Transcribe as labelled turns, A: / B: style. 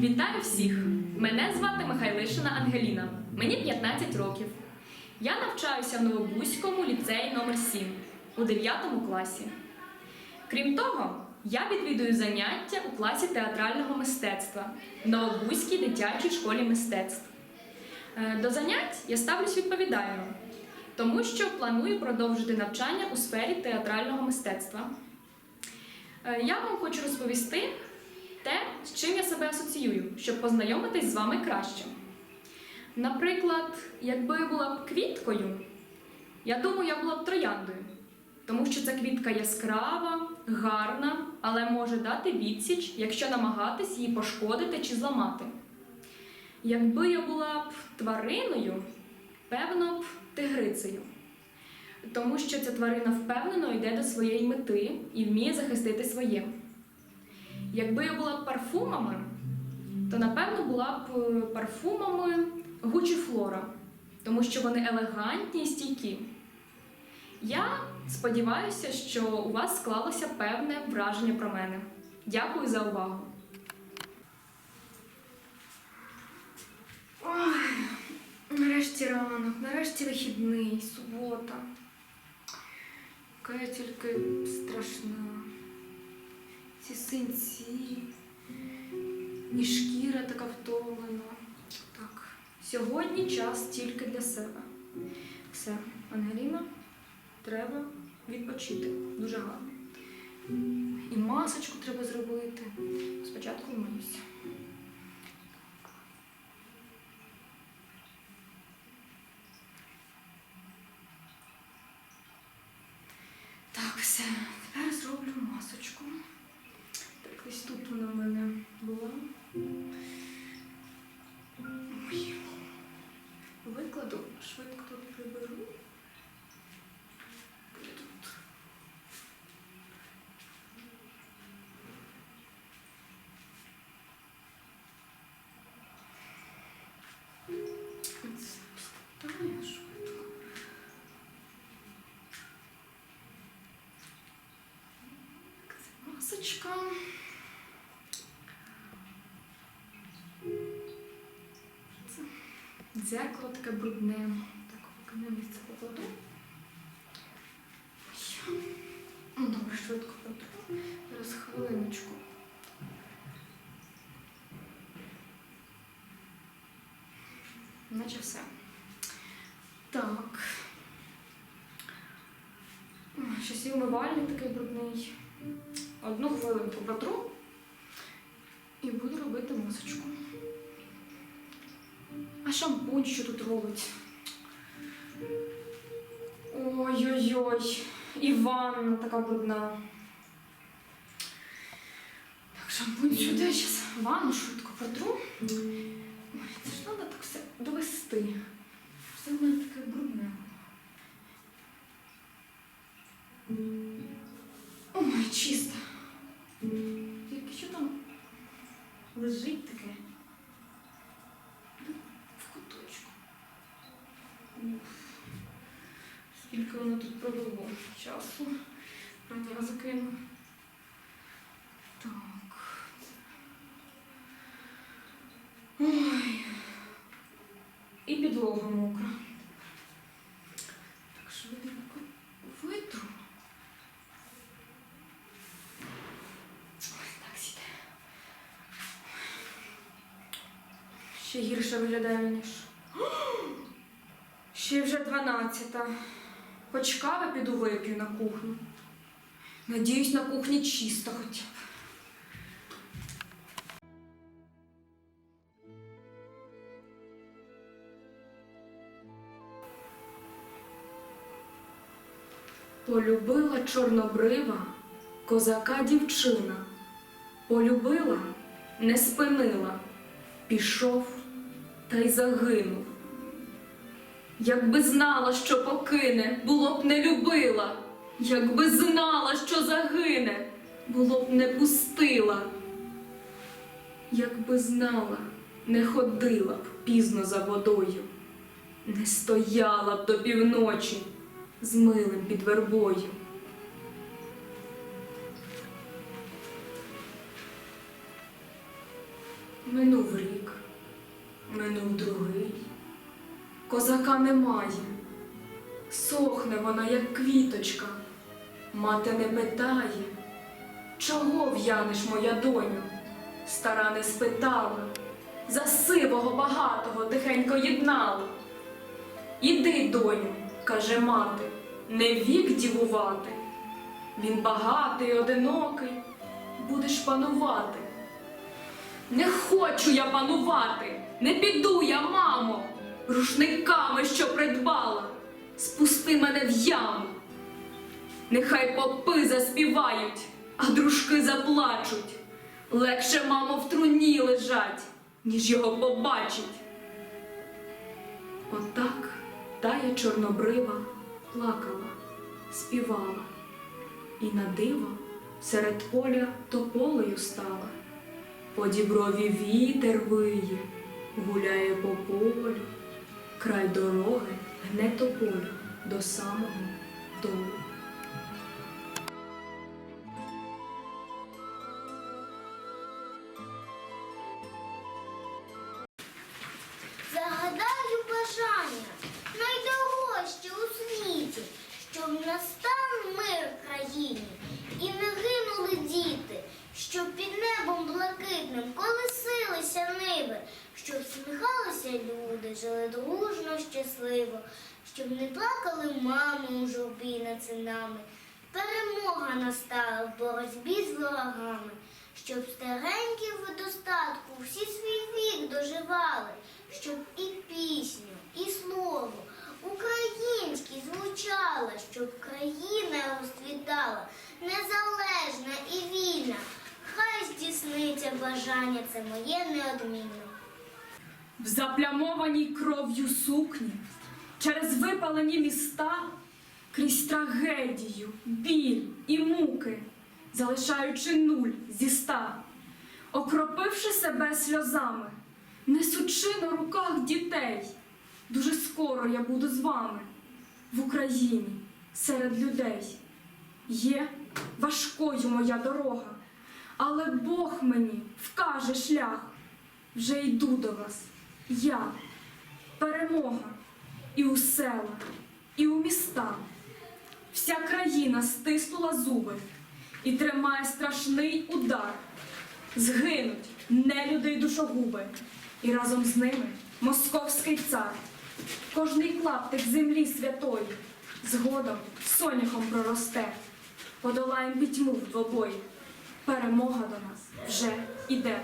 A: Вітаю всіх! Мене звати Михайлишина Ангеліна. Мені 15 років. Я навчаюся в Новобузькому ліцеї номер 7 у 9 класі. Крім того, я відвідую заняття у класі театрального мистецтва в Новобузькій дитячій школі мистецтв. Е, До занять я ставлюсь відповідально, тому що планую продовжити навчання у сфері театрального мистецтва. Е, Я вам хочу розповісти те, з чим я себе асоціюю, щоб познайомитись з вами краще. Наприклад, якби я була б квіткою, я думаю, я була б трояндою, тому що ця квітка яскрава, гарна, але може дати відсіч, якщо намагатись її пошкодити чи зламати. Якби я була б твариною, певно б тигрицею. Тому що ця тварина впевнено йде до своєї мети і вміє захистити своє. Якби я була парфумами, то напевно була б е, парфумами Гучі Флора, тому що вони елегантні і стійкі. Я сподіваюся, що у вас склалося певне враження про мене. Дякую за увагу.
B: Ой, нарешті ранок, нарешті вихідний, субота. Яка я тільки страшна. Ці синці, і шкіра така втомлена.
A: Так, сьогодні час тільки для себе. Все, Ангеліна, треба відпочити. Дуже гарно.
B: І масочку треба зробити.
A: Спочатку вмиюся.
B: Так, все, тепер зроблю масочку.
A: Ось тут вона в мене була. Викладу, швидко тут приберу.
B: Масочка. Це дзеркало таке брудне. Так, на місце покладу. Ну, добре, швидко протру. Зараз хвилиночку. Наче все. Так. Щось і умивальник такий брудний. Одну хвилинку протру і буду робити масочку. А шампунь що тут робить? Ой-ой-ой. І ванна така брудна. Так, шампунь сюди, зараз ванну швидко протру. Ой, це ж треба так все довести. Все в мене таке брудне. Пробуло часу. Прання закину. Так. Ой. І підлога мокра. Так швиденько витру. Так сіде. Ще гірше виглядає, ніж. Ще вже дванадцята. Хоч кави піду вип'ю на кухню. Надіюсь, на кухні чисто хоча б.
A: Полюбила чорнобрива козака дівчина. Полюбила, не спинила, пішов та й загинув. Якби знала, що покине, було б не любила, якби знала, що загине, було б не пустила. Якби знала, не ходила б пізно за водою, не стояла б до півночі з милим під вербою. Минув рік, минув другий. Козака немає. Сохне вона, як квіточка. Мати не питає, чого в'янеш, моя доню? Стара не спитала, за сивого багатого тихенько єднала. Іди, доню, каже мати, не вік дівувати. Він багатий, одинокий, будеш панувати. Не хочу я панувати, не піду я, мамо, рушниками, що придбала, спусти мене в яму. Нехай попи заспівають, а дружки заплачуть. Легше, мамо, в труні лежать, ніж його побачить. Отак тая чорнобрива плакала, співала, і на диво серед поля тополею стала. По діброві вітер виє, гуляє по полю, край дороги гне тополю до самого долу.
C: Загадаю бажання найдорожче у світі, щоб настав мир в країні і не гинули діти, щоб під небом блакитним ниви, щоб сміхалися люди, жили дружно, щасливо, щоб не плакали мами у журбі над синами. Перемога настала в боротьбі з ворогами, щоб старенькі в достатку всі свій вік доживали, щоб і пісню, і слово українські звучало, щоб країна розцвітала, незалежна і вільна. Бажання, це моє неодмінно.
A: В заплямованій кров'ю сукні, через випалені міста, крізь трагедію, біль і муки, залишаючи нуль зі ста, окропивши себе сльозами, несучи на руках дітей. Дуже скоро я буду з вами в Україні серед людей. Є важкою моя дорога, але Бог мені вкаже шлях. Вже йду до вас, я, перемога і у села, і у міста. Вся країна стиснула зуби і тримає страшний удар. Згинуть нелюди й душогуби, і разом з ними московський цар. Кожний клаптик землі святої згодом соняхом проросте. Подолаєм пітьму в двобої. Перемога до нас вже іде.